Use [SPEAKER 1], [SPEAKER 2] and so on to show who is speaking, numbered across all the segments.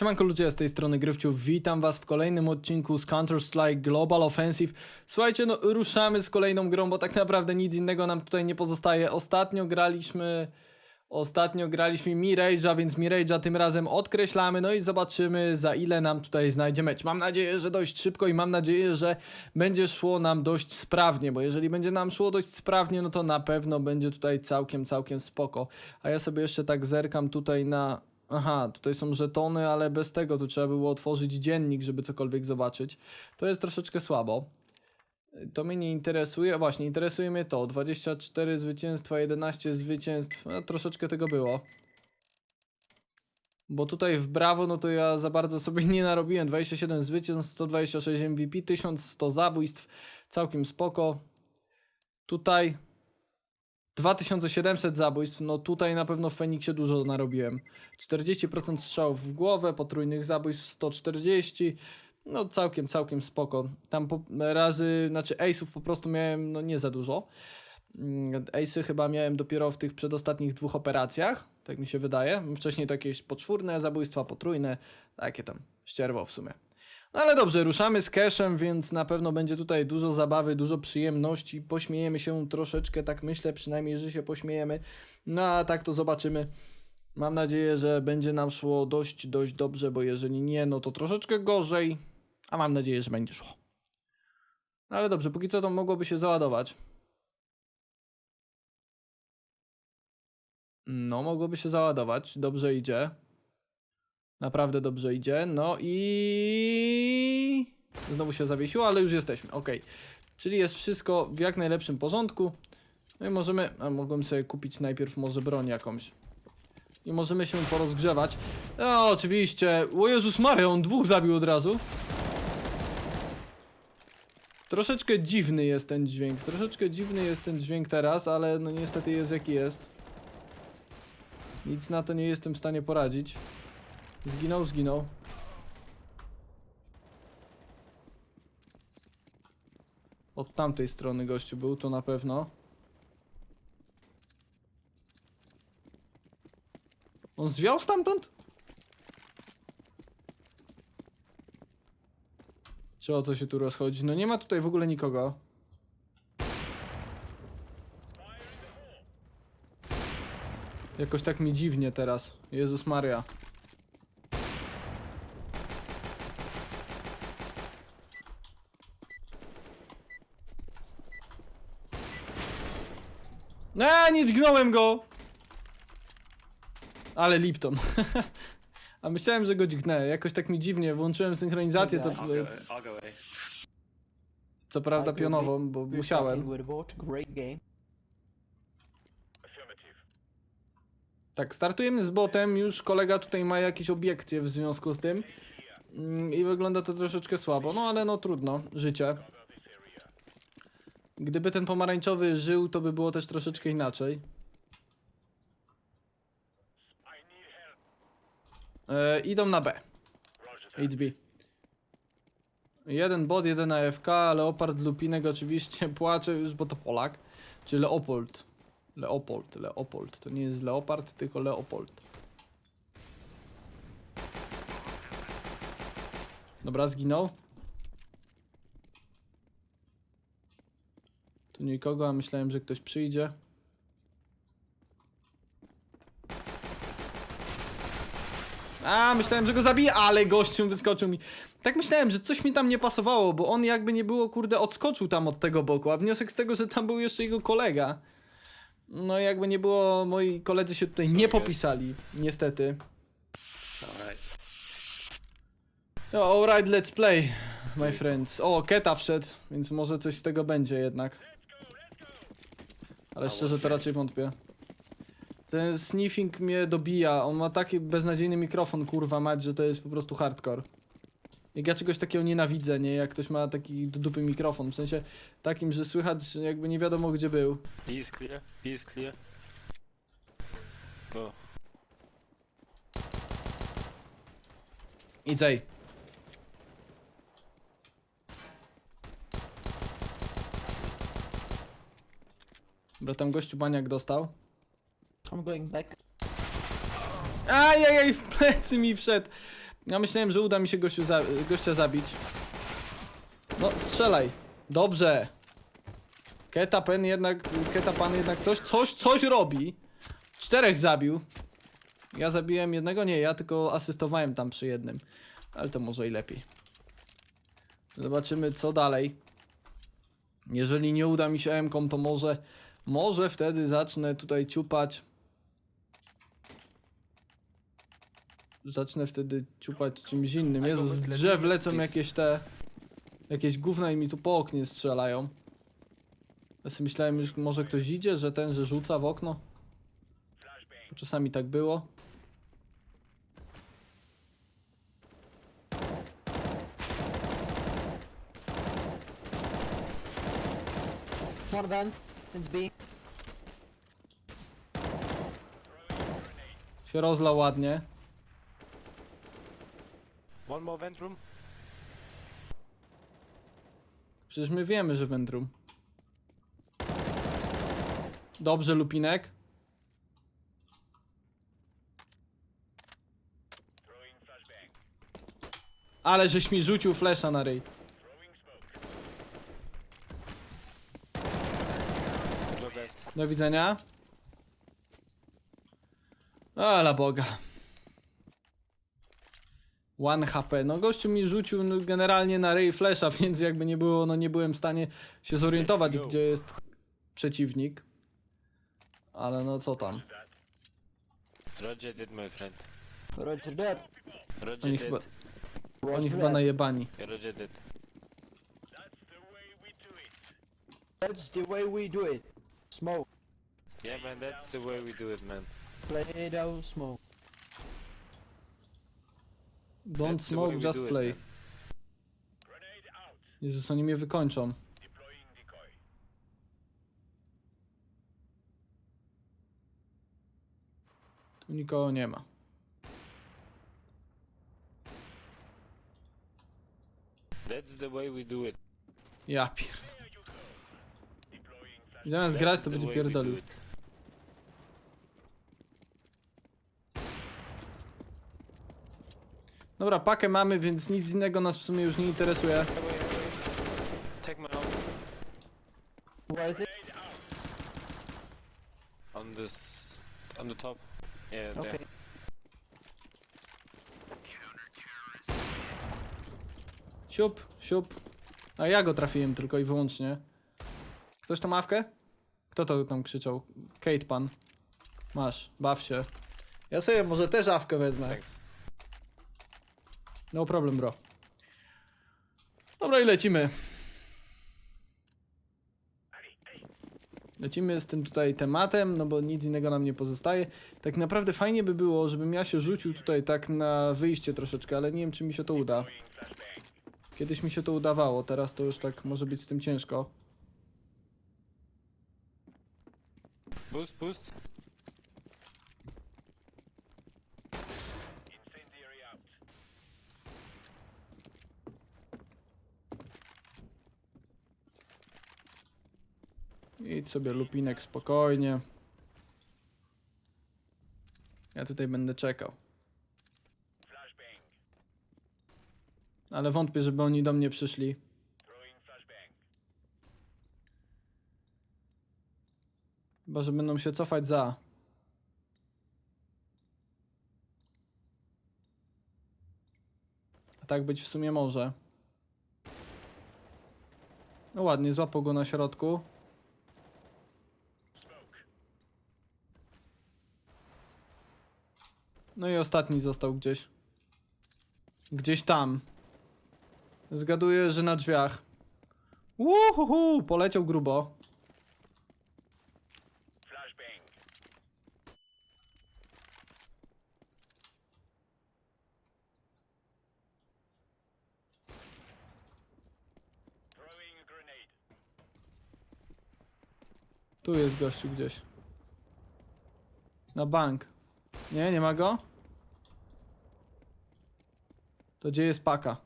[SPEAKER 1] Siemanko ludzie, z tej strony Grywciu, witam was w kolejnym odcinku z Counter-Strike Global Offensive. Słuchajcie, no ruszamy z kolejną grą, bo tak naprawdę nic innego nam tutaj nie pozostaje. Ostatnio graliśmy... Ostatnio graliśmy Mirage'a, więc Mirage'a tym razem odkreślamy, no i zobaczymy za ile nam tutaj znajdzie mecz. Mam nadzieję, że dość szybko i mam nadzieję, że będzie szło nam dość sprawnie, bo jeżeli będzie nam szło dość sprawnie, no to na pewno będzie tutaj całkiem, całkiem spoko. A ja sobie jeszcze tak zerkam tutaj na... Aha, tutaj są żetony, ale bez tego tu trzeba było otworzyć dziennik, żeby cokolwiek zobaczyć. To jest troszeczkę słabo. To mnie nie interesuje. Właśnie, interesuje mnie to. 24 zwycięstwa, 11 zwycięstw. No, troszeczkę tego było. Bo tutaj w brawo, no to ja za bardzo sobie nie narobiłem. 27 zwycięstw, 126 MVP, 1100 zabójstw. Całkiem spoko. Tutaj 2700 zabójstw, no tutaj na pewno w Feniksie dużo narobiłem. 40% strzałów w głowę, potrójnych zabójstw 140, no całkiem, całkiem spoko. Tam po, razy, znaczy ace'ów po prostu miałem no nie za dużo. Mm, Ace'y chyba miałem dopiero w tych przedostatnich dwóch operacjach, tak mi się wydaje. Wcześniej to jakieś poczwórne zabójstwa, potrójne, takie tam, ścierwo w sumie. No ale dobrze, ruszamy z cashem, więc na pewno będzie tutaj dużo zabawy, dużo przyjemności. Pośmiejemy się troszeczkę, tak myślę, przynajmniej, że się pośmiejemy. No a tak to zobaczymy. Mam nadzieję, że będzie nam szło dość, dość dobrze, bo jeżeli nie, no to troszeczkę gorzej. A mam nadzieję, że będzie szło. No ale dobrze, póki co to mogłoby się załadować. No, mogłoby się załadować. Dobrze idzie. Naprawdę dobrze idzie. No i. Znowu się zawiesiło, ale już jesteśmy. Ok. Czyli jest wszystko w jak najlepszym porządku. No i możemy. A mogłem sobie kupić najpierw może broń jakąś. I możemy się porozgrzewać. No, oczywiście. O Jezus Maria, on dwóch zabił od razu. Troszeczkę dziwny jest ten dźwięk. Troszeczkę dziwny jest ten dźwięk teraz, ale no niestety jest jaki jest. Nic na to nie jestem w stanie poradzić. Zginął, zginął. Od tamtej strony gościu był, to na pewno. On zwiał stamtąd? Czy o co się tu rozchodzi? No nie ma tutaj w ogóle nikogo. Jakoś tak mi dziwnie teraz. Jezus Maria. Eee, nie dźgnąłem go! Ale Lipton. A myślałem, że go dźgnę. Jakoś tak mi dziwnie. Włączyłem synchronizację, co,
[SPEAKER 2] I'll go, I'll go
[SPEAKER 1] co prawda pionową, bo musiałem. Tak, startujemy z botem, już kolega tutaj ma jakieś obiekcje w związku z tym. Mm, I wygląda to troszeczkę słabo, no ale no trudno, życie. Gdyby ten pomarańczowy żył, to by było też troszeczkę inaczej. E, idą na B. Idź B. Jeden bot, jeden AFK, Leopard Lupinek oczywiście płacze już, bo to Polak. Czy Leopold. Leopold, Leopold. To nie jest Leopard, tylko Leopold. Dobra, zginął. Tu nikogo, a myślałem, że ktoś przyjdzie. A, myślałem, że go zabije, ale gościu wyskoczył mi. Tak myślałem, że coś mi tam nie pasowało, bo on jakby nie było, kurde, odskoczył tam od tego boku, a wniosek z tego, że tam był jeszcze jego kolega. No jakby nie było, moi koledzy się tutaj
[SPEAKER 2] Co
[SPEAKER 1] nie
[SPEAKER 2] jest?
[SPEAKER 1] popisali, niestety.
[SPEAKER 2] Alright.
[SPEAKER 1] No, alright, let's play, my friends. O, Keta wszedł, więc może coś z tego będzie jednak. Ale szczerze to raczej wątpię. Ten sniffing mnie dobija, on ma taki beznadziejny mikrofon, kurwa mać, że to jest po prostu hardcore. Jak ja czegoś takiego nienawidzę, nie? Jak ktoś ma taki do dupy mikrofon, w sensie takim, że słychać, jakby nie wiadomo gdzie był.
[SPEAKER 2] He is clear. He is clear. Go.
[SPEAKER 1] Idź Dobra, tam gościu baniak dostał.
[SPEAKER 3] I'm going back.
[SPEAKER 1] Ajajaj, w plecy mi wszedł. Ja myślałem, że uda mi się gościu za gościa zabić. No, strzelaj. Dobrze. Ketapen jednak, Ketapan jednak coś, coś, coś robi. Czterech zabił. Ja zabiłem jednego, nie, ja tylko asystowałem tam przy jednym. Ale to może i lepiej. Zobaczymy co dalej. Jeżeli nie uda mi się M-kom, to może, może wtedy zacznę tutaj ciupać. Zacznę wtedy ciupać czymś innym. Jezu, z drzew lecą jakieś te... Jakieś gówna i mi tu po oknie strzelają. Ja sobie myślałem, że może ktoś idzie, że ten, że rzuca w okno. Bo czasami tak było.
[SPEAKER 3] More than. It's B.
[SPEAKER 1] Się rozlał ładnie.
[SPEAKER 2] One more vent room.
[SPEAKER 1] Przecież my wiemy, że wędrum. Dobrze, Lupinek. Ale żeś mi rzucił flesza na ryj.
[SPEAKER 2] Good job, guys.
[SPEAKER 1] Do widzenia. Ala Boga. One HP. No gościu mi rzucił generalnie na ryj flesza, więc jakby nie było, no nie byłem w stanie się zorientować, gdzie jest przeciwnik. Ale no co tam.
[SPEAKER 2] Roger did, my friend.
[SPEAKER 3] Roger that.
[SPEAKER 2] Roger
[SPEAKER 1] Oni
[SPEAKER 2] did.
[SPEAKER 1] chyba,
[SPEAKER 3] Roger
[SPEAKER 1] oni chyba
[SPEAKER 3] that.
[SPEAKER 1] najebani.
[SPEAKER 2] Roger did.
[SPEAKER 3] That's the way we do it. Smoke.
[SPEAKER 2] Yeah, man, that's the way we do it, man.
[SPEAKER 3] Play down smoke.
[SPEAKER 1] Don't
[SPEAKER 2] That's the way
[SPEAKER 1] smoke,
[SPEAKER 2] we
[SPEAKER 1] just
[SPEAKER 2] it,
[SPEAKER 1] play.
[SPEAKER 2] man.
[SPEAKER 1] Jezus, oni mnie wykończą. Tu nikogo nie ma.
[SPEAKER 2] That's the way we do it.
[SPEAKER 1] Ja pier... Zamiast grać, to będzie pierdolił. Dobra, pakę mamy, więc nic innego nas w sumie już nie interesuje.
[SPEAKER 2] Take my own.
[SPEAKER 3] Where is it?
[SPEAKER 2] On this. On the top. Yeah, there.
[SPEAKER 3] Okay.
[SPEAKER 1] Siup, siup. A ja go trafiłem tylko i wyłącznie. Ktoś tam awkę? Kto to tam krzyczał? Kate pan. Masz, baw się. Ja sobie może też awkę wezmę.
[SPEAKER 2] Thanks.
[SPEAKER 1] No problem, bro. Dobra i lecimy. Lecimy z tym tutaj tematem, no bo nic innego nam nie pozostaje. Tak naprawdę fajnie by było, żebym ja się rzucił tutaj tak na wyjście troszeczkę, ale nie wiem czy mi się to uda. Kiedyś mi się to udawało, teraz to już tak może być z tym ciężko.
[SPEAKER 2] Boost, boost.
[SPEAKER 1] Idź sobie lupinek spokojnie. Ja tutaj będę czekał. Ale wątpię, żeby oni do mnie przyszli. Chyba, że będą się cofać za. A tak być w sumie może. No ładnie, złapał go na środku. No i ostatni został gdzieś. Gdzieś tam. Zgaduję, że na drzwiach. Uhuhu, poleciał grubo. Tu jest gościu gdzieś. Na bank. Nie, nie ma go? To gdzie jest paka?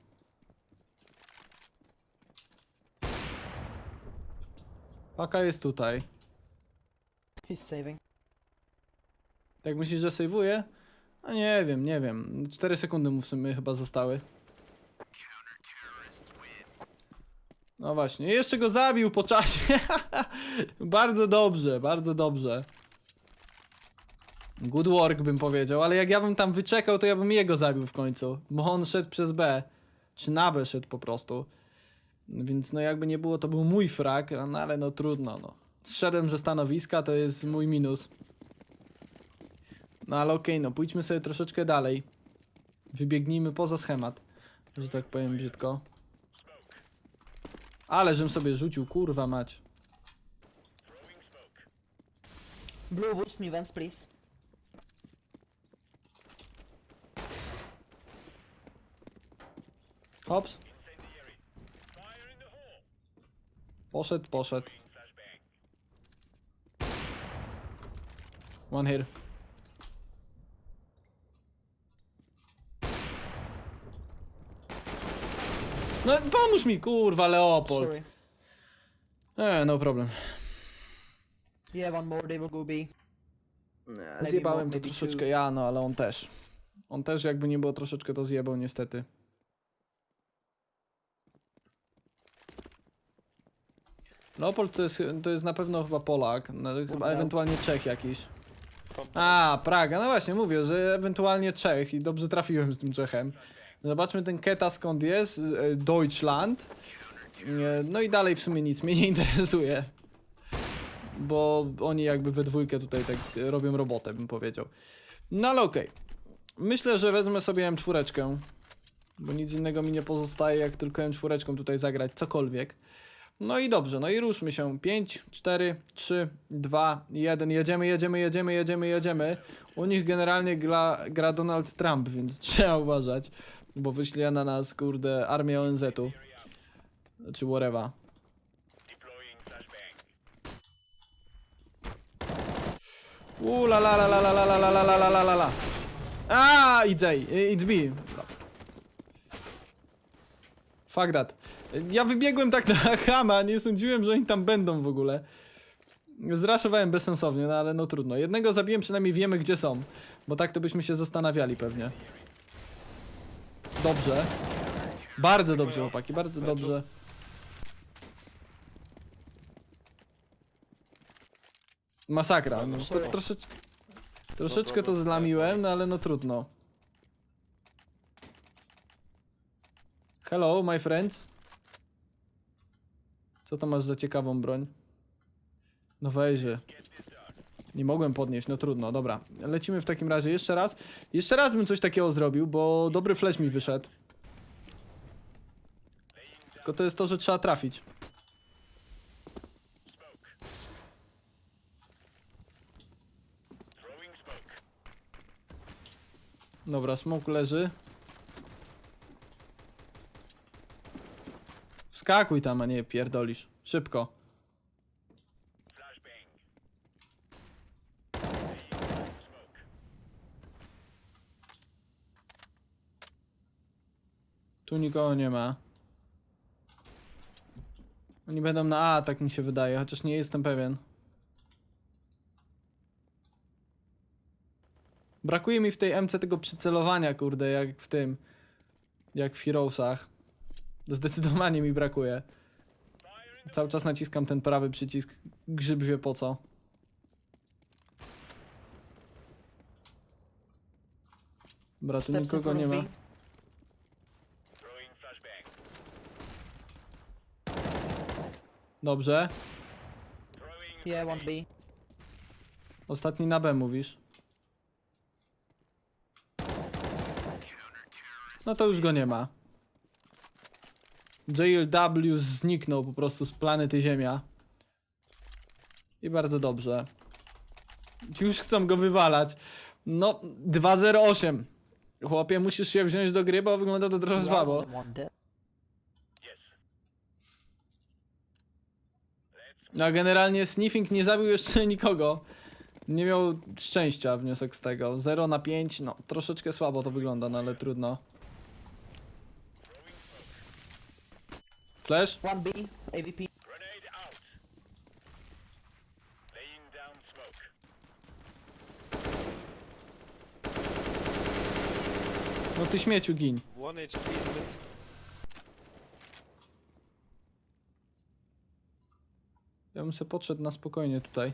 [SPEAKER 1] Paka jest tutaj.
[SPEAKER 3] He's saving.
[SPEAKER 1] Tak myślisz, że sejwuje? A nie wiem, nie wiem. 4 sekundy mu w sumie chyba zostały. No właśnie, jeszcze go zabił po czasie. bardzo dobrze, bardzo dobrze. Good work bym powiedział, ale jak ja bym tam wyczekał, to ja bym jego zabił w końcu. Bo on szedł przez B. Czy na B szedł po prostu. Więc no jakby nie było, to był mój frak, no ale no trudno, no. Zszedłem ze stanowiska, to jest mój minus. No ale okej, no pójdźmy sobie troszeczkę dalej. Wybiegnijmy poza schemat, że tak powiem brzydko. Ale żem sobie rzucił, kurwa mać.
[SPEAKER 3] Blue boost me once, please.
[SPEAKER 1] Hops. Poszedł, poszedł. One here. No pomóż mi, kurwa, Leopold.
[SPEAKER 3] Sorry.
[SPEAKER 1] E, no problem.
[SPEAKER 3] Yeah, one more, they will go B. Maybe
[SPEAKER 1] Zjebałem to
[SPEAKER 3] maybe
[SPEAKER 1] troszeczkę
[SPEAKER 3] two.
[SPEAKER 1] ja, no ale on też. On też jakby nie było troszeczkę to zjebał niestety. Leopold to jest, to jest na pewno chyba Polak, no, chyba ewentualnie Czech jakiś. A, Praga, no właśnie mówię, że ewentualnie Czech i dobrze trafiłem z tym Czechem. Zobaczmy ten Keta skąd jest, z- e, Deutschland. E, No i dalej w sumie nic mnie nie interesuje. Bo oni jakby we dwójkę tutaj tak robią robotę, bym powiedział. No ale okej. Myślę, że wezmę sobie M4. Bo nic innego mi nie pozostaje, jak tylko M4 tutaj zagrać cokolwiek. No i dobrze, no i ruszmy się. 5, 4, 3, 2, 1. Jedziemy, jedziemy, jedziemy, jedziemy, jedziemy. U nich generalnie gra, gra Donald Trump, więc trzeba uważać. Bo wyśle na nas, kurde, armię ONZ-u. Czy whatever. Uuu, la la la la la la la la la la la la. A, it's A, it's B. Fuck that. Ja wybiegłem tak na chama, nie sądziłem, że oni tam będą w ogóle. Zraszowałem bezsensownie, no ale no trudno. Jednego zabiłem, przynajmniej wiemy gdzie są. Bo tak to byśmy się zastanawiali pewnie. Dobrze. Bardzo dobrze, chłopaki, bardzo dobrze. Masakra. No, to, troszeczkę, troszeczkę to zlamiłem, no ale no trudno. Hello, my friends. Co to masz za ciekawą broń? No wejdzie. Nie mogłem podnieść, no trudno, dobra. Lecimy w takim razie jeszcze raz. Jeszcze raz bym coś takiego zrobił, bo dobry flash mi wyszedł. Tylko to jest to, że trzeba trafić. Dobra, smoke leży. Wskakuj tam, a nie pierdolisz. Szybko. Tu nikogo nie ma. Oni będą na A, tak mi się wydaje, chociaż nie jestem pewien. Brakuje mi w tej MC tego przycelowania, kurde, jak w tym. Jak w Heroesach. Zdecydowanie mi brakuje. Cały czas naciskam ten prawy przycisk. Grzyb wie po co. Dobra, tu nikogo nie ma. Dobrze.
[SPEAKER 3] Yeah, one B.
[SPEAKER 1] Ostatni na B mówisz. No to już go nie ma. JLW zniknął po prostu z planety Ziemia. I bardzo dobrze. Już chcą go wywalać. No, 208. Chłopie, musisz się wziąć do gry, bo wygląda to trochę słabo. No, generalnie Sniffing nie zabił jeszcze nikogo. Nie miał szczęścia, wniosek z tego. 0 na 5, no troszeczkę słabo to wygląda, no ale trudno. Flash?
[SPEAKER 3] One B, AVP.
[SPEAKER 1] ty śmieciu gin.
[SPEAKER 2] One HP mid.
[SPEAKER 1] Ja bym sobie podszedł na spokojnie tutaj.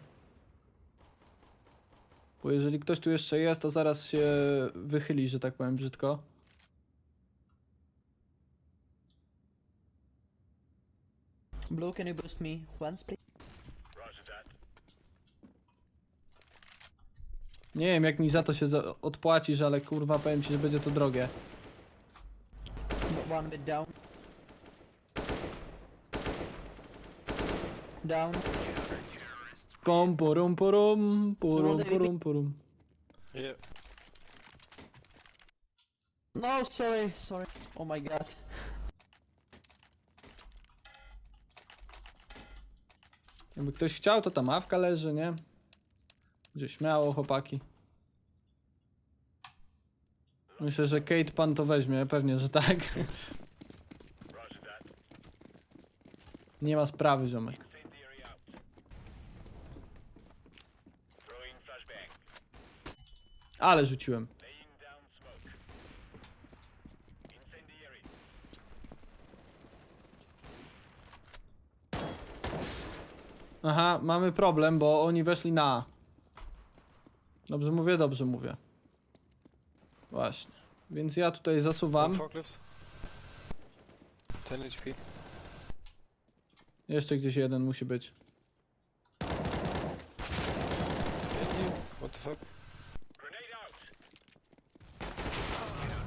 [SPEAKER 1] Bo jeżeli ktoś tu jeszcze jest, to zaraz się wychyli, że tak powiem brzydko.
[SPEAKER 3] Blue, can you boost me once, please?
[SPEAKER 1] Nie wiem jak mi za to się za odpłacisz, ale kurwa powiem ci, że będzie to drogie.
[SPEAKER 3] One bit down. Down.
[SPEAKER 1] Pom porum porum, porum porum porum.
[SPEAKER 2] Yeah.
[SPEAKER 3] No, sorry, sorry. Oh my god.
[SPEAKER 1] Jakby ktoś chciał, to ta mawka leży, nie? Gdzie śmiało, chłopaki. Myślę, że Kate pan to weźmie, pewnie, że tak. Nie ma sprawy, ziomek. Ale rzuciłem. Aha, mamy problem, bo oni weszli na A. Dobrze mówię, dobrze mówię. Właśnie. Więc ja tutaj zasuwam.
[SPEAKER 2] forklifts. 10 HP.
[SPEAKER 1] Jeszcze gdzieś jeden musi być.
[SPEAKER 2] You. What the fuck?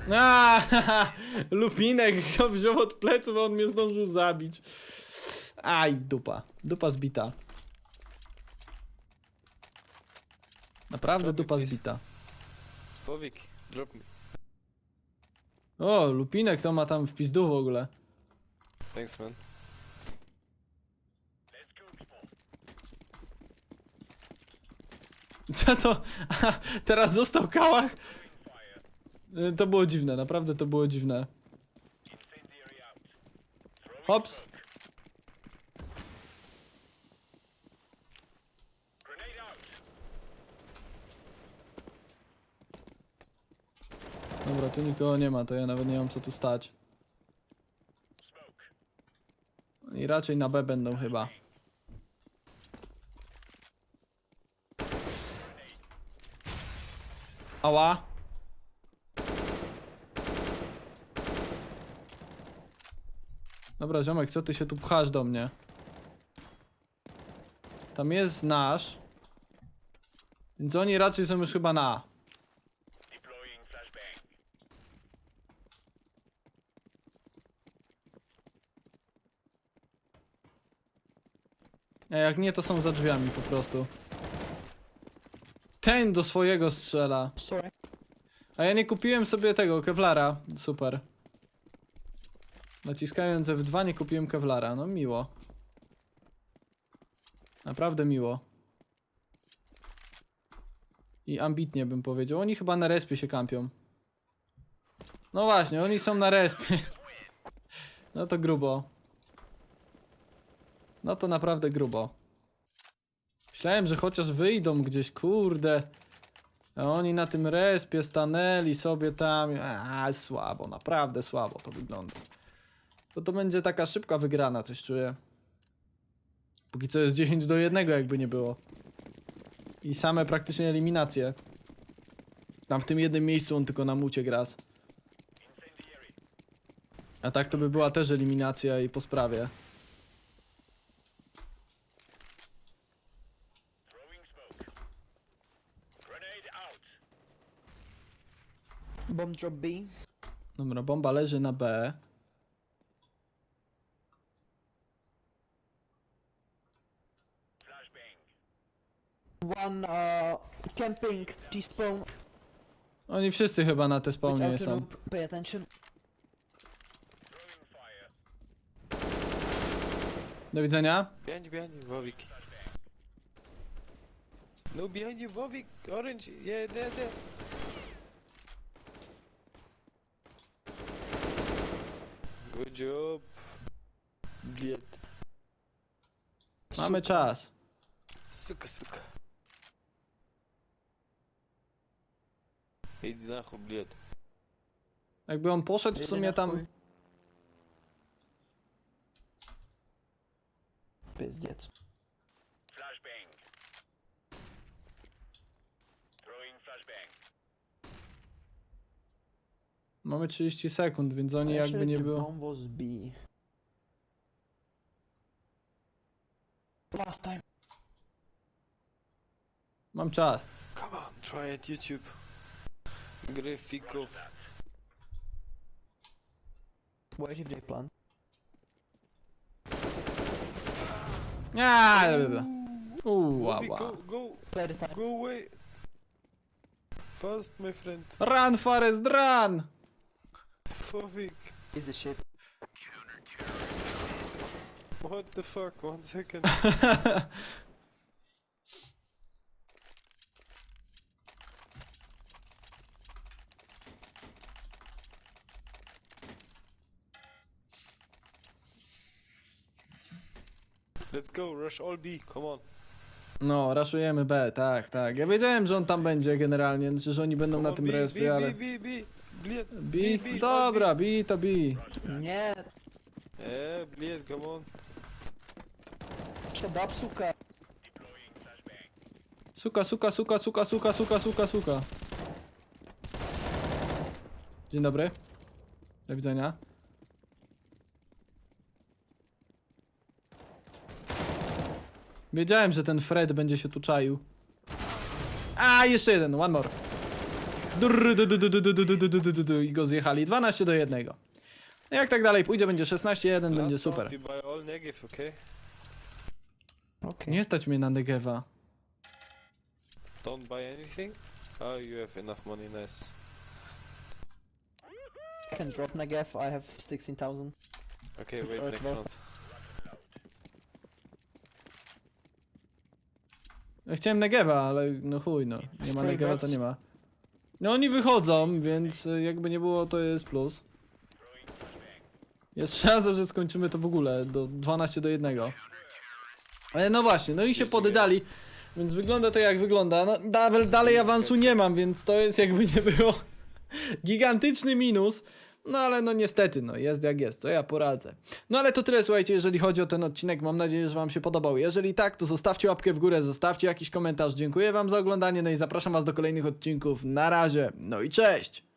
[SPEAKER 1] Lupinek go wziął od pleców, a on mnie zdążył zabić. Aj, dupa. Dupa zbita. Naprawdę
[SPEAKER 2] Robię
[SPEAKER 1] dupa
[SPEAKER 2] pis.
[SPEAKER 1] zbita.
[SPEAKER 2] Povik, drop me.
[SPEAKER 1] O, Lupinek to ma tam wpis w ogóle.
[SPEAKER 2] Thanks, man.
[SPEAKER 1] Co to? Aha, teraz został kałach? Y, To było dziwne, naprawdę to było dziwne. Hops. Dobra, tu nikogo nie ma, to ja nawet nie mam co tu stać. I raczej na B będą chyba. Ała. Dobra, ziomek, co ty się tu pchasz do mnie? Tam jest nasz. Więc oni raczej są już chyba na. Jak nie, to są za drzwiami po prostu. Ten do swojego strzela.
[SPEAKER 3] Sorry.
[SPEAKER 1] A ja nie kupiłem sobie tego Kevlara. Super. Naciskając F2 nie kupiłem Kevlara. No miło. Naprawdę miło. I ambitnie bym powiedział. Oni chyba na respie się kampią. No właśnie, oni są na respie. No to grubo. No to naprawdę grubo. Myślałem, że chociaż wyjdą gdzieś, kurde. A oni na tym respie stanęli sobie tam. A, słabo, naprawdę słabo to wygląda. To to będzie taka szybka wygrana, coś czuję. Póki co jest 10 do 1, jakby nie było. I same praktycznie eliminacje. Tam w tym jednym miejscu on tylko na mucie gras. A tak to by była też eliminacja i po sprawie.
[SPEAKER 3] Bomb drop B.
[SPEAKER 1] Dobra, bomba leży na B.
[SPEAKER 3] One uh camping T-spawn.
[SPEAKER 1] Oni wszyscy chyba na te spawnie są.
[SPEAKER 3] Pay attention.
[SPEAKER 1] Do widzenia.
[SPEAKER 2] Behind you, behind you, Vovik. No, behind you, Vovik. Orange. Yeah, there, there. Good job. Bied.
[SPEAKER 1] Mamy czas.
[SPEAKER 2] Suka, suka. Idź na chuj.
[SPEAKER 1] Jakby on poszedł w sumie tam...
[SPEAKER 4] Пиздец.
[SPEAKER 1] Mamy 30 sekund, więc oni jakby nie było...
[SPEAKER 3] bomb was B. Last time.
[SPEAKER 1] Mam czas.
[SPEAKER 2] Come on, try it, YouTube. Grafików.
[SPEAKER 3] Where did they plant?
[SPEAKER 1] Aaa, Uuu,
[SPEAKER 2] Bobby,
[SPEAKER 1] ła,
[SPEAKER 2] go,
[SPEAKER 1] ła.
[SPEAKER 2] go,
[SPEAKER 3] time.
[SPEAKER 2] go away. Fast, my friend.
[SPEAKER 1] Run, Forest, run!
[SPEAKER 2] Fovik.
[SPEAKER 3] Easy shit.
[SPEAKER 2] What the fuck? One second. Let's go, rush all B, come on.
[SPEAKER 1] No, raszujemy B, tak, tak. Ja wiedziałem, że on tam będzie generalnie, znaczy, że oni będą
[SPEAKER 2] Come
[SPEAKER 1] na
[SPEAKER 2] on,
[SPEAKER 1] tym
[SPEAKER 2] B,
[SPEAKER 1] respie,
[SPEAKER 2] B,
[SPEAKER 1] ale...
[SPEAKER 2] B, B, B. All
[SPEAKER 1] Dobra, B to.
[SPEAKER 3] Nie,
[SPEAKER 2] B. Yeah, Bled, come on.
[SPEAKER 3] shut up, suka.
[SPEAKER 1] Suka, suka, suka, suka, suka, suka, suka, suka. Dzień dobry. Do widzenia. Wiedziałem, że ten Fred będzie się tu czaił. A, jeszcze jeden, one more. I go zjechali. 12 do 1. Jak tak dalej pójdzie, będzie 16-1, będzie super.
[SPEAKER 2] okay?
[SPEAKER 1] Nie stać mnie na Negewa.
[SPEAKER 2] Don't buy anything? Oh, you have enough money, nice.
[SPEAKER 3] I can drop Negev, I have 16,000.
[SPEAKER 2] Okay, wait, next round.
[SPEAKER 1] Chciałem Negewa, ale no chuj, no. Nie ma Negewa, to nie ma. No oni wychodzą, więc y, jakby nie było, to jest plus. Jest szansa, że skończymy to w ogóle do 12 do 1. Ale no właśnie, no i się poddali, więc wygląda to jak wygląda. No dalej awansu nie mam, więc to jest jakby nie było gigantyczny minus. No ale no niestety, no jest jak jest, co ja poradzę. No ale to tyle, słuchajcie, jeżeli chodzi o ten odcinek, mam nadzieję, że wam się podobał. Jeżeli tak, to zostawcie łapkę w górę, zostawcie jakiś komentarz. Dziękuję wam za oglądanie, no i zapraszam was do kolejnych odcinków. Na razie, no i cześć!